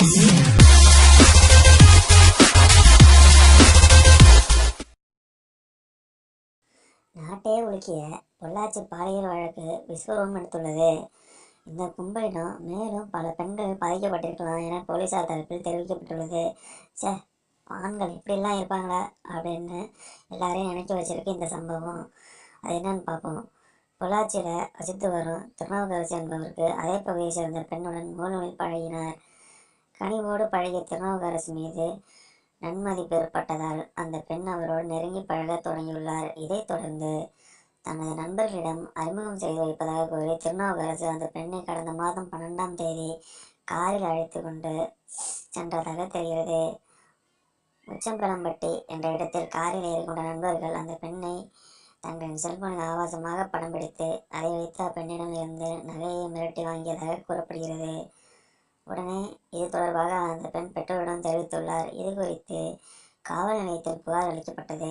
நாட்டே உலுக்கிய பொள்ளாச்சி பாலியல் வழக்கு விஸ்வரூபம் எடுத்துள்ளது. இந்த கும்பலிடம் மேலும் பல பெண்கள் பாதிக்கப்பட்டிருக்கலாம் என போலீசார் தரப்பில் தெரிவிக்கப்பட்டுள்ளது. ச்சே ஆண்கள் இப்படிலாம் இருப்பாங்களா? அப்படின்னு எல்லாரையும் நினைக்க வச்சிருக்கு இந்த சம்பவம். அது என்னன்னு பார்ப்போம். பொள்ளாச்சியில் வசித்து வரும் திருநாவுக்கரசி என்பவருக்கு அதே பகுதியை சேர்ந்த பெண்ணுடன் மூலமில் பழகினார். கனிவோடு பழகிய திருநாவுக்கரசு மீது நன்மதிப்பு ஏற்பட்டதால் அந்த பெண் அவரோடு நெருங்கி பழகத் தொடங்கியுள்ளார். இதைத் தொடர்ந்து தனது நண்பர்களிடம் அறிமுகம் செய்து வைப்பதாக கூறி திருநாவுக்கரசு அந்த பெண்ணை கடந்த மாதம் பன்னெண்டாம் தேதி காரில் அழைத்து கொண்டு சென்றதாக தெரிகிறது. உச்சம்பரம்பட்டி என்ற இடத்தில் காரில் ஏறிக்கொண்ட நண்பர்கள் அந்த பெண்ணை தங்களின் செல்போனில் ஆபாசமாக படம் பிடித்து அதை வைத்து அப்பெண்ணிடம் இருந்து நகையை மிரட்டி வாங்கியதாக கூறப்படுகிறது. உடனே இது தொடர்பாக அந்த பெண் பெற்றோரிடம் தெரிவித்துள்ளார். இது குறித்து காவல் நிலையத்தில் புகார் அளிக்கப்பட்டது.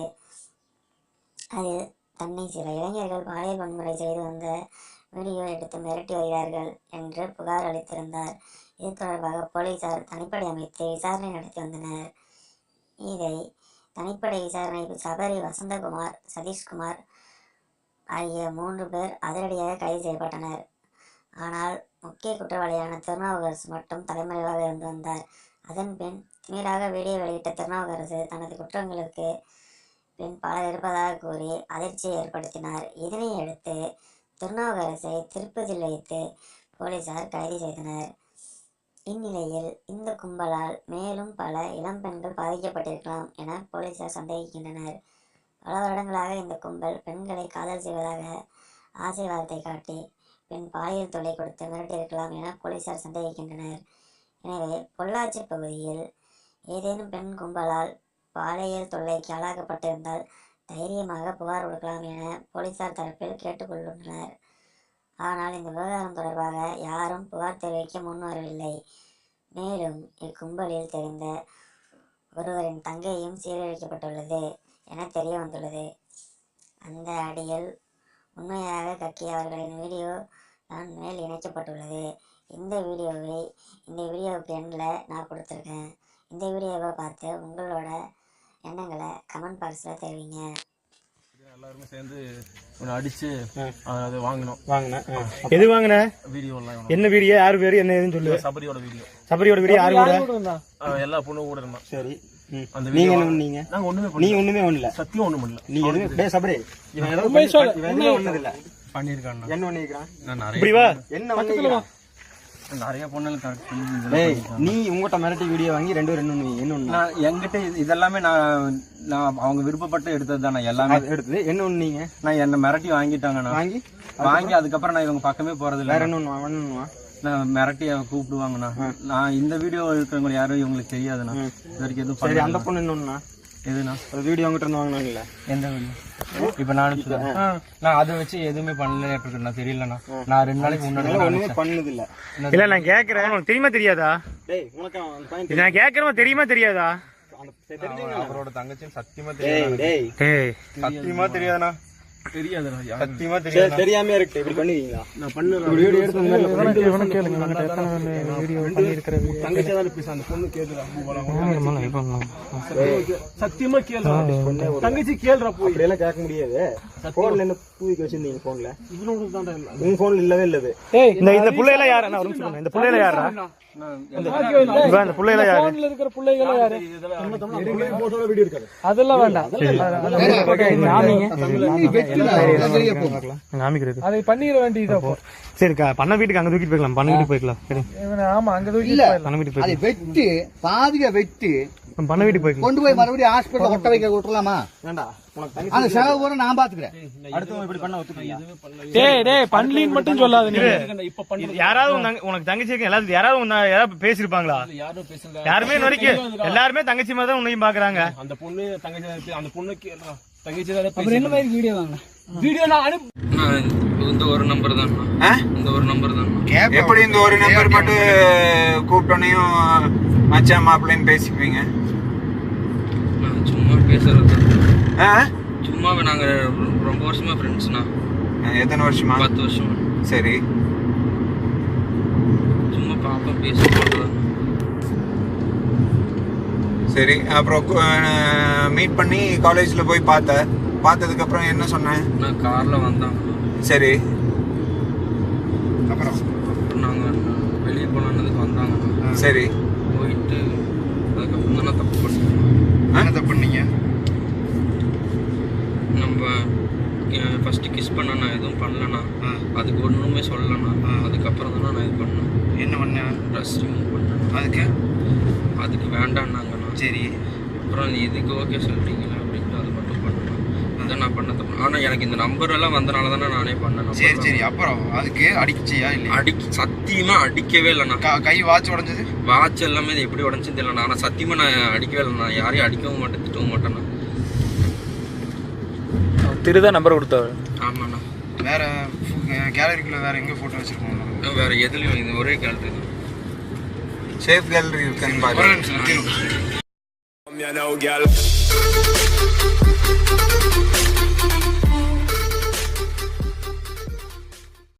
அதில் தன்னை சில இளைஞர்கள் பாலியல் வன்முறை செய்து வந்த வீடியோ எடுத்து மிரட்டி வருகிறார்கள் என்று புகார் அளித்திருந்தார். இது தொடர்பாக போலீசார் தனிப்படை அமைத்து விசாரணை நடத்தி வந்தனர். இதை தனிப்படை விசாரணை சபரி வசந்தகுமார் சதீஷ்குமார் ஆகிய மூன்று பேர் அதிரடியாக கைது செய்யப்பட்டனர். ஆனால் முக்கிய குற்றவாளியான திருநாவுக்கரசு மட்டும் தலைமறைவாக இருந்து வந்தார். அதன் பின் திமிராக வீடியோ வெளியிட்ட திருநாவுக்கரசு தனது குற்றங்களுக்கு பின் பலர் இருப்பதாக கூறி அதிர்ச்சியை ஏற்படுத்தினார். இதனை அடுத்து திருநாவுக்கரசை திருப்பதியில் வைத்து போலீசார் கைது செய்தனர். இந்நிலையில் இந்த கும்பலால் மேலும் பல இளம் பெண்கள் பாதிக்கப்பட்டிருக்கலாம் என போலீசார் சந்தேகிக்கின்றனர். பல வருடங்களாக இந்த கும்பல் பெண்களை காதல் செய்வதாக ஆசை வார்த்தை காட்டி பின் பாலியல் தொல்லை கொடுத்து மிரட்டியிருக்கலாம் என போலீசார் சந்தேகிக்கின்றனர். எனவே பொள்ளாச்சி பகுதியில் ஏதேனும் பெண் கும்பலால் பாலியல் தொல்லைக்கு ஆளாக்கப்பட்டிருந்தால் தைரியமாக புகார் கொடுக்கலாம் என போலீசார் தரப்பில் கேட்டுக்கொண்டுள்ளனர் ஆனால் இந்த விவகாரம் தொடர்பாக யாரும் புகார் தெரிவிக்க முன்வரவில்லை மேலும் இக்கும்பலில் தெரிந்த ஒருவரின் தங்கையும் சீரழிக்கப்பட்டுள்ளது என தெரிய வந்துள்ளது அந்த அடியில் உண்மையாக கக்கிய அவர்களின் வீடியோ தான் மேல் இணைக்கப்பட்டுள்ளது. இந்த வீடியோவை இந்த வீடியோவுக்கு எண்ணில் நான் கொடுத்துருக்கேன். இந்த வீடியோவை பார்த்து உங்களோட எண்ணங்களை கமெண்ட் பாக்ஸில் தெரிவிங்க. எல்லாருமே சேர்ந்து ஒன்று அடிச்சு அதை வாங்கினோம். வாங்கினேன். எது வாங்கின? வீடியோலாம் என்ன வீடியோ? யார் பேரு? என்ன ஏதுன்னு சொல்லு. சபரியோட வீடியோ. சபரியோட வீடியோ யாரு கூட எல்லா பொண்ணும் கூட இருந்தான். சரி. அந்த நீங்க என்ன பண்ணீங்க? நாங்க ஒண்ணுமே நீங்க ஒண்ணுமே பண்ணல. சத்தியம் ஒண்ணும் பண்ணல. நீ எதுவுமே டேய் சபரி. இவன் ஏதோ பண்ணி- இவன் எதுவுமே பண்ணது இல்ல பண்ணிருக்கான் என்ன பண்ணிக்கிறான் நான் நிறைய என்ன நிறைய பொண்ணுகளுக்கு நீ உங்ககிட்ட மிரட்டி வீடியோ வாங்கி ரெண்டு பேரும் என்ன பண்ணுவீங்க என்ன ஒண்ணு நான் என்கிட்ட இது- இதெல்லாமே நான் நான் அவங்க விருப்பப்பட்டு எடுத்தது தான் எல்லாமே. எடுத்தது. என்ன ஒண்ணு நீங்க? நான் என்ன மிரட்டி வாங்கிட்டாங்கண்ணா வாங்கி? வாங்கி அதுக்கப்புறம் நான் இவங்க பக்கமே போறது இல்ல வேற என்ன நான் மிரட்டி அவங்க கூப்பிடுவாங்கண்ணா. நான் இந்த வீடியோ இருக்கிறவங்க யாரும் இவங்களுக்கு தெரியாதுண்ணா. இது வரைக்கும் எதுவும் சரி அந்த பொண்ணு ஒண்ணுனா எதுண்ணா? ஒரு வீடியோ உங்ககிட்ட இருந்து வாங்கினாங்கல்ல எந்த வீடியோ இப்ப நான். நான் அதை வச்சு எதுவுமே பண்ணல நான் தெரியலண்ணா. நான் ரெண்டு நாளைக்கு முன்னாடி ஒண்ணுமே பண்ணது இல்ல இல்ல நான் கேக்குறேன். உனக்கு தெரியுமா தெரியாதா? டேய் உனக்கு நான் கேக்குறேன் தெரியுமா தெரியாதா? அவரோட தங்கச்சியும் சத்தியமா டேய் டேய். ஏய் சத்தியமா தெரியாதுண்ணா. தெரியாம இருக்கு. இப்படி பண்ணுவீங்களா நான் பண்ணுறேன். வீடியோ எடுத்து அந்த மாதிரி தங்கச்சி தான் பேச. அந்த பொண்ணு கேக்குறா சத்தியமா கேளுடா. தங்கச்சி கேளுடா போய் அப்படி எல்லாம் கேட்க முடியாது. போன்ல என்ன பூவிக்கு வச்சிருந்தீங்க போன்ல உங்க போன்ல இல்லவே இல்லது இந்த இந்த புள்ளையில யாரு? நான் ஒரு நிமிஷம் இருங்க. இந்த புள்ளையில யாரா இவன் இந்த புள்ளையில யாரு இருக்கிற பிள்ளைகளை யாரு வீடியோ இருக்காது அதெல்லாம் வேண்டாம் காமிக்கிறது அதை பண்ணிட வேண்டியது அப்போ. சரி கா- பண்ண வீட்டுக்கு அங்க தூக்கிட்டு போய்க்கலாம் பண்ண வீட்டுக்கு போய்க்கலாம் சரி இவனை ஆமா அங்க தூக்கி போயிடலாம். பண்ண வீட்டுக்கு அதை போய்க்கலாம் வெட்டு பாதிக வெட்டு பண்ண வீட்டுக்கு போய்க்கலாம் கொண்டு போய் மறுபடியும் ஹாஸ்பிட்டல் ஒட்ட வைக்க விட்டுலாமா வேண்டாம் அந்த செலவு கூட நான் பாத்துக்கிறேன். அடுத்தவங்க இப்படி பண்ண ஒத்துப்பீங்க டேய் டேய் பண்ணலின்னு மட்டும் சொல்லாத நீ. இப்ப பண்ண இது யாராவது உனக்கு தங்கச்சி இருக்கு எல்லாரும் யாராவது யாராவது பேசிருப்பாங்களா? யாரும் பேசல. யாருமே வரைக்கும் எல்லாருமே தங்கச்சி மாதிரி தான் உன்னையும் பாக்குறாங்க. அந்த பொண்ணு தங்கச்சி அந்த பொண்ணு கேளுடா தங்கச்சி தான் அப்புறம் என்ன மாதிரி வீடியோ வாங்க? வீடியோ நான் அனுப்பி இந்த ஒரு நம்பர் தான் இந்த ஒரு நம்பர் தான் எப்படி இந்த ஒரு நம்பர் மட்டும் கூப்பிட்டோனையும் மச்சான் மாப்பிள்ளைன்னு பேசிக்குவீங்க? பேசுறது. ஆ? சும்மா நாங்க ரொம்ப வருஷமா ஃப்ரெண்ட்ஸ்ண்ணா எத்தனை வருஷமா? பத்து வருஷம். சரி. சும்மா பாப்பா பேசுறது சரி அப்புறம் மீட் பண்ணி காலேஜில் போய் பார்த்த. பார்த்ததுக்கு அப்புறம் என்ன சொன்னேன் நான் கார்ல வந்தாங்கண்ணா சரி. அப்புறம்? அப்புறம் நாங்க வெளியே போலான்னதுக்கு வந்தாங்கண்ணா சரி. போயிட்டு அதுக்கப்புறம் தான் நான் தப்பு பண்ணேன் என்ன தப்பு பண்ணீங்க? நம்ம ஃபர்ஸ்ட் கிஸ் பண்ண நான் எதுவும் பண்ணலண்ணா. அதுக்கு ஒன்றுமே சொல்லலண்ணா. அதுக்கப்புறம் தான் நான் இது பண்ணேன். என்ன பண்ண? ட்ரெஸ் ரிமூவ் பண்ணேன். அதுக்கு? அதுக்கு வேண்டான்னாங்கண்ணா. சரி. அப்புறம் இதுக்கு ஓகே சொல்லிட்டீங்களா அப்படின்ட்டு அது மட்டும் பண்ணேன். இதான் நான் பண்ண தப்பு ஆனால் எனக்கு இந்த நம்பர் எல்லாம் வந்தனால தானே நானே பண்ணேன். சரி சரி. அப்புறம் அதுக்கு அடிச்சியா இல்லையா? அடிக்க சத்தியமா அடிக்கவே இல்லைண்ணா. கை வாட்ச் உடைஞ்சது? வாட்ச் எல்லாமே இது எப்படி உடஞ்சுன்னு தெரியல ஆனால் சத்தியமா நான் அடிக்கவே இல்லைண்ணா. யாரையும் அடிக்கவும் மாட்டேன் திட்டவும் மாட்டேண்ணா. திருதான் நம்பர் கொடுத்தவர் ஆமாண்ணா. வேற கேலரிக்குள்ள வேற எங்க போட்டோ வச்சிருக்கோம்? வேற எதுலையும் இது ஒரே தான். சேஃப் கேலரி இருக்கான்னு